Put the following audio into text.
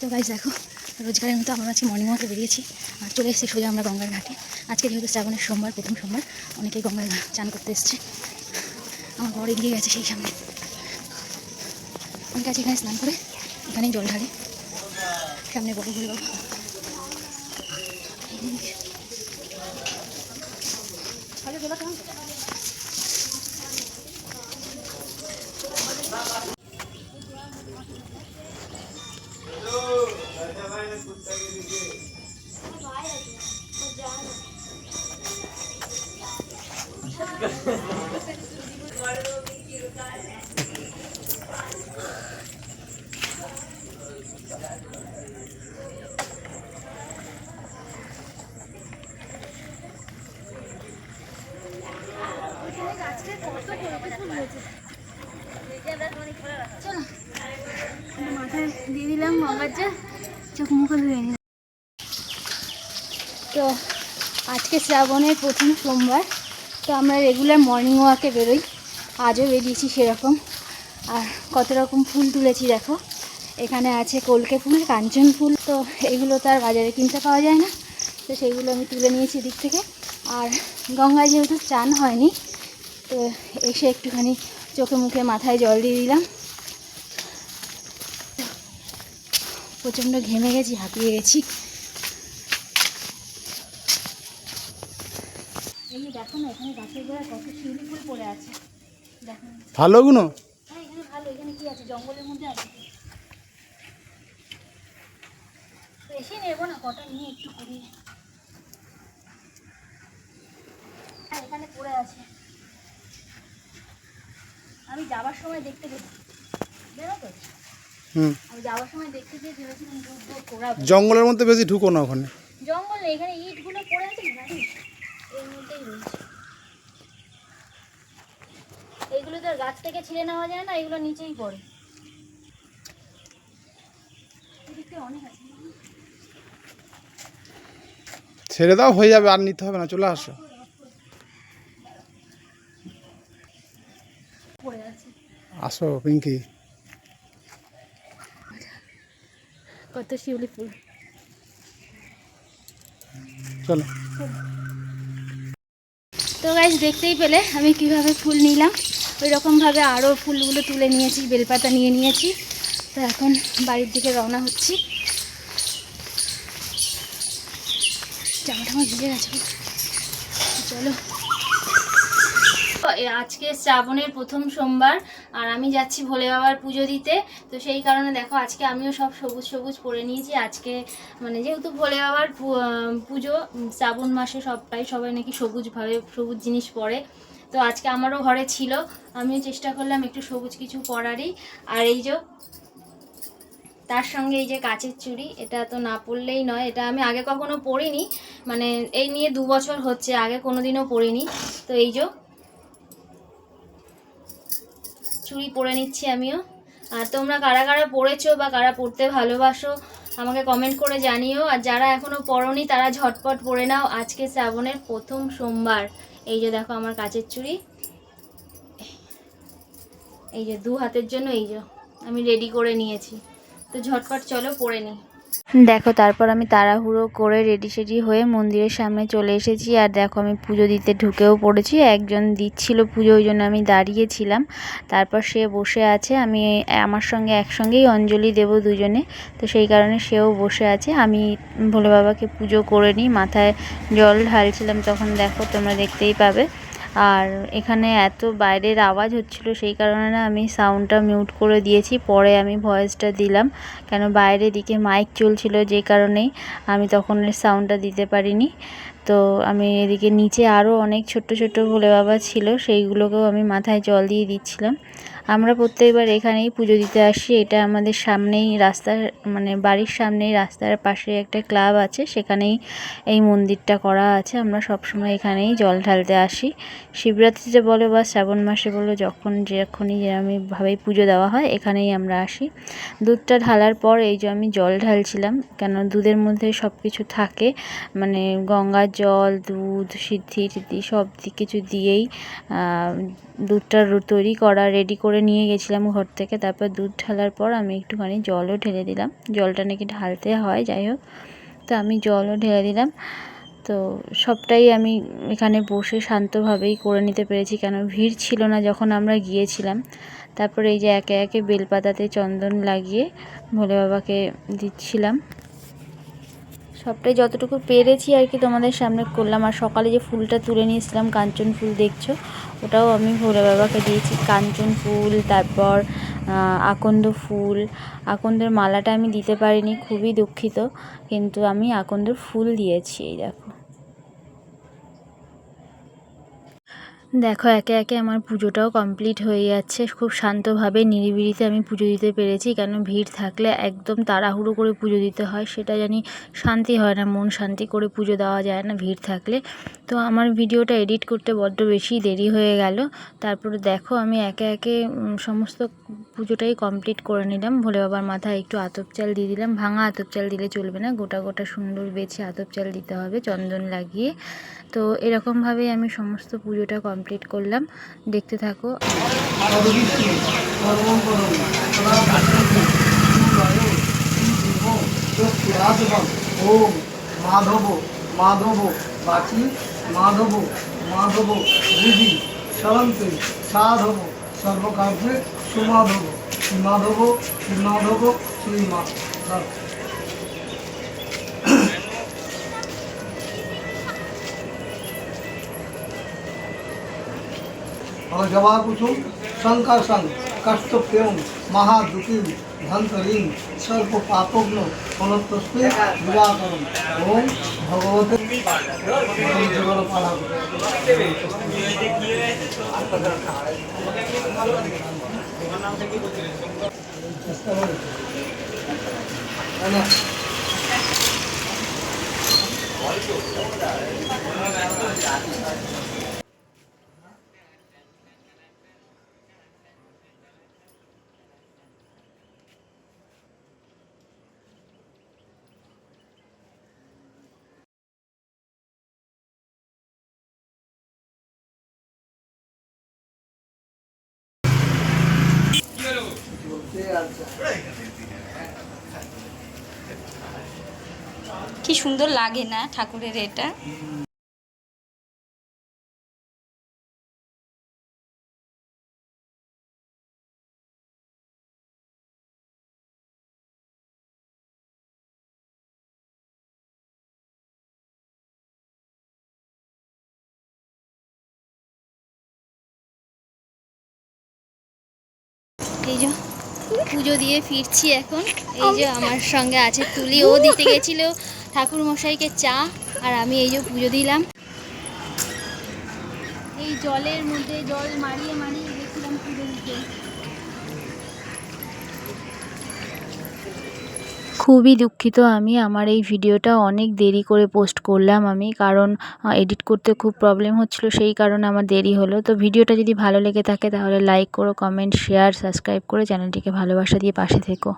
তো গাইজ দেখো, রোজগারের মতো আমরা আজকে মর্নিং ওয়াকে বেরিয়েছি, আর চলে এসেছি সোজা আমরা গঙ্গার ঘাটে। আজকে যেহেতু শ্রাবণের সোমবার, প্রথম সোমবার, অনেকেই গঙ্গায় চান করতে এসছে। আমার বড় এগিয়ে গেছে সেই সামনে। অনেকে আছে এখানে স্নান করে, এখানেই জল ঢালে। সামনে বড় ঘুরে বাবা চলো মুখে তো আজকে শ্রাবণের প্রথম সোমবার, তো আমরা রেগুলার মর্নিং ওয়াকে বেরোই। আজও বেরিয়েছি সেরকম। আর কত রকম ফুল তুলেছি দেখো। এখানে আছে কলকে ফুল, কাঞ্চন ফুল, তো এগুলো তো আর বাজারে কিনতে পাওয়া যায় না। তো সেইগুলো আমি তুলে নিয়েছি দিক থেকে। আর গঙ্গায় যেহেতু চান হয়নি, তো এসে একটুখানি চোখে মুখে মাথায় জল দিয়ে দিলাম। প্রচণ্ড ঘেমে গেছি হাঁপিয়ে গেছি। এই দেখো না এখানে গাছের গোড়ায় কত শিউলি ফুল পড়ে আছে। দেখো। ভালো গুলো হ্যাঁ এখানে ভালো এখানে কি আছে? জঙ্গলের মধ্যে আছে। বেশি নেব না কটা নিয়ে একটু করি হ্যাঁ এখানে পড়ে আছে। আমি যাবার সময় দেখতে গেছি। জানো তো আমি যাওয়ার সময় দেখতে গিয়ে ভেবেছিলাম জঙ্গলের মধ্যে বেশি ঢুকো না ওখানে। জঙ্গল নেই, এখানে ইটগুলো পড়ে আছে না গাড়ি এর মধ্যেই রয়েছে। এইগুলো তো আর গাছ থেকে ছিঁড়ে নেওয়া যায় না এগুলো নিচেই পড়ে। এদিকে অনেক আছে। ছেড়ে দাও হয়ে যাবে আর নিতে হবে না চলে আসো। পড়ে আছে। আসো পিঙ্কি। কত শিউলি ফুল। চলো। তো গাইজ দেখতেই পেলে আমি কীভাবে ফুল নিলাম। ওই রকমভাবে আরও ফুলগুলো তুলে নিয়েছি বেলপাতা নিয়ে নিয়েছি। তো এখন বাড়ির দিকে রওনা হচ্ছি। জামাটা আমার ভিজে গেছে। চলো। আজকে শ্রাবণের প্রথম সোমবার, আর আমি যাচ্ছি ভোলে বাবার পুজো দিতে। তো সেই কারণে দেখো, আজকে আমিও সব সবুজ সবুজ পরে নিয়েছি। আজকে মানে যেহেতু ভোলে বাবার পুজো শ্রাবণ মাসে সবটাই সবাই নাকি সবুজভাবে সবুজ জিনিস পরে। তো আজকে আমারও ঘরে ছিল, আমিও চেষ্টা করলাম একটু সবুজ কিছু পরারই। আর এই যে, তার সঙ্গে এই যে কাচের চুড়ি, এটা তো না পরলেই নয়। এটা আমি আগে কখনো পরিনি। মানে এই নিয়ে দু বছর হচ্ছে, আগে কোনোদিনও পরিনি। তো এই যে চুড়ি পরে নিচ্ছি আমিও। আর তোমরা কারা কারা পড়েছো বা কারা পড়তে ভালোবাসো, আমাকে কমেন্ট করে জানিও। আর যারা এখনও পড়োনি, তারা ঝটপট পরে নাও। আজকে শ্রাবণের প্রথম সোমবার। এই যে দেখো আমার কাচের চুড়ি। এই যে দু হাতের জন্য, এই যে আমি রেডি করে নিয়েছি। তো ঝটপট চলো পরে নিই। দেখো, তারপর আমি তাড়াহুড়ো করে রেডি সেডি হয়ে মন্দিরের সামনে চলে এসেছি। আর দেখো, আমি পুজো দিতে ঢুকেও পড়েছি। একজন দিচ্ছিল পুজো, ওই জন্য আমি দাঁড়িয়েছিলাম। তারপর সে বসে আছে। আমি আমার সঙ্গে একসঙ্গেই অঞ্জলি দেব দুজনে। তো সেই কারণে সেও বসে আছে। আমি ভোলে বাবাকে পুজো করে নিই। মাথায় জল ঢালছিলাম তখন, দেখো, তোমরা দেখতেই পাবে। আর এখানে এত বাইরের আওয়াজ হচ্ছিল সেই কারণে না আমি সাউন্ডটা মিউট করে দিয়েছি। পরে আমি ভয়েসটা দিলাম। কেন বাইরে দিকে মাইক চলছিল যে কারণেই আমি তখন সাউন্ডটা দিতে পারিনি। তো আমি এদিকে নিচে আরও অনেক ছোট্ট ছোট্ট ভোলে বাবা ছিল, সেইগুলোকেও আমি মাথায় জল দিয়ে দিচ্ছিলাম। আমরা প্রত্যেকবার এখানেই পুজো দিতে আসি। এটা আমাদের সামনেই রাস্তার মানে বাড়ির সামনেই রাস্তার পাশে একটা ক্লাব আছে। সেখানেই এই মন্দিরটা করা আছে। আমরা সবসময় এখানেই জল ঢালতে আসি। শিবরাত্রিতে বলো বা শ্রাবণ মাসে বলো, যখন যখনই যেরকমভাবেই পুজো দেওয়া হয়, এখানেই আমরা আসি। দুধটা ঢালার পর এই যে আমি জল ঢালছিলাম, কেন দুধের মধ্যে সব কিছু থাকে মানে গঙ্গার জল, দুধ, সিদ্ধি টিদ্ধি সব কিছু দিয়েই দুধটা তৈরি করা রেডি করে করে নিয়ে গেছিলাম ঘর থেকে। তারপর দুধ ঢালার পর আমি একটুখানি জলও ঢেলে দিলাম। জলটা নাকি ঢালতে হয়, যাই হোক। তো আমি জলও ঢেলে দিলাম। তো সবটাই আমি এখানে বসে শান্তভাবেই করে নিতে পেরেছি, কেন ভিড় ছিল না যখন আমরা গিয়েছিলাম। তারপরে এই যে একে একে বেলপাতাতে চন্দন লাগিয়ে ভোলে বাবাকে দিচ্ছিলাম। সবটাই যতটুকু পেরেছি আর কি তোমাদের সামনে করলাম। আর সকালে যে ফুলটা তুলে নিয়েছিলাম, কাঞ্চন ফুল দেখছ? ওটাও আমি ভোলে বাবাকে দিয়েছি। কাঞ্চন ফুল, তারপর আকন্দ ফুল। আকন্দের মালাটা আমি দিতে পারিনি, খুবই দুঃখিত। কিন্তু আমি আকন্দের ফুল দিয়েছি, এই দেখো। দেখো, একে একে আমার পুজোটাও কমপ্লিট হয়ে যাচ্ছে। খুব শান্তভাবে, নিরিবিলিতে আমি পুজো দিতে পেরেছি, কেন ভিড় থাকলে একদম তাড়াহুড়ো করে পুজো দিতে হয়, সেটা জানি শান্তি হয় না, মন শান্তি করে পুজো দেওয়া যায় না ভিড় থাকলে। তো আমার ভিডিওটা এডিট করতে বড্ড বেশি দেরি হয়ে গেল। তারপরে দেখো, আমি একে একে সমস্ত পুজোটাই কমপ্লিট করে নিলাম। ভোলে বাবার মাথায় একটু আতপ চাল দিয়ে দিলাম। ভাঙা আতপ চাল দিলে চলবে না, গোটা গোটা সুন্দর বেছে আতপ চাল দিতে হবে, চন্দন লাগিয়ে। তো এরকমভাবেই আমি সমস্ত পুজোটা কমপ্লিট কমপ্লিট করলাম দেখতে থাকো মাধব মাধব বাঁচি মাধব মাধব দিদি সরন্তে সাধব সর্বকার্যে সুমাধব শ্রী মাধব শ্রী মাধব শ্রী વ્રજવાકુસુમ શંકર્ષં કષ્ટપ્યમ મહાદુતિમ ધંતરીમ સર્વ પાપગ્ન ફલતસ્મે નિરાકરમ ઓમ ভগবতে জীবন পালা কি সুন্দর লাগে না ঠাকুরের এটা? এই যে পুজো দিয়ে ফিরছি এখন। এই যে আমার সঙ্গে আছে তুলি। ও দিতে গেছিল। ঠাকুর মশাইকে চা আর আমি এই যে পুজো দিলাম। এই জলের মধ্যে জল মারিয়ে মারিয়ে গেছিলাম পুজো দিতে। খুবই দুঃখিত আমি, আমার এই ভিডিওটা অনেক দেরি করে পোস্ট করলাম আমি, কারণ এডিট করতে খুব প্রবলেম হচ্ছিল, সেই কারণে আমার দেরি হলো। তো ভিডিওটা যদি ভালো লেগে থাকে তাহলে লাইক করো কমেন্ট শেয়ার সাবস্ক্রাইব করে চ্যানেলটিকে ভালোবাসা দিয়ে পাশে থেকো।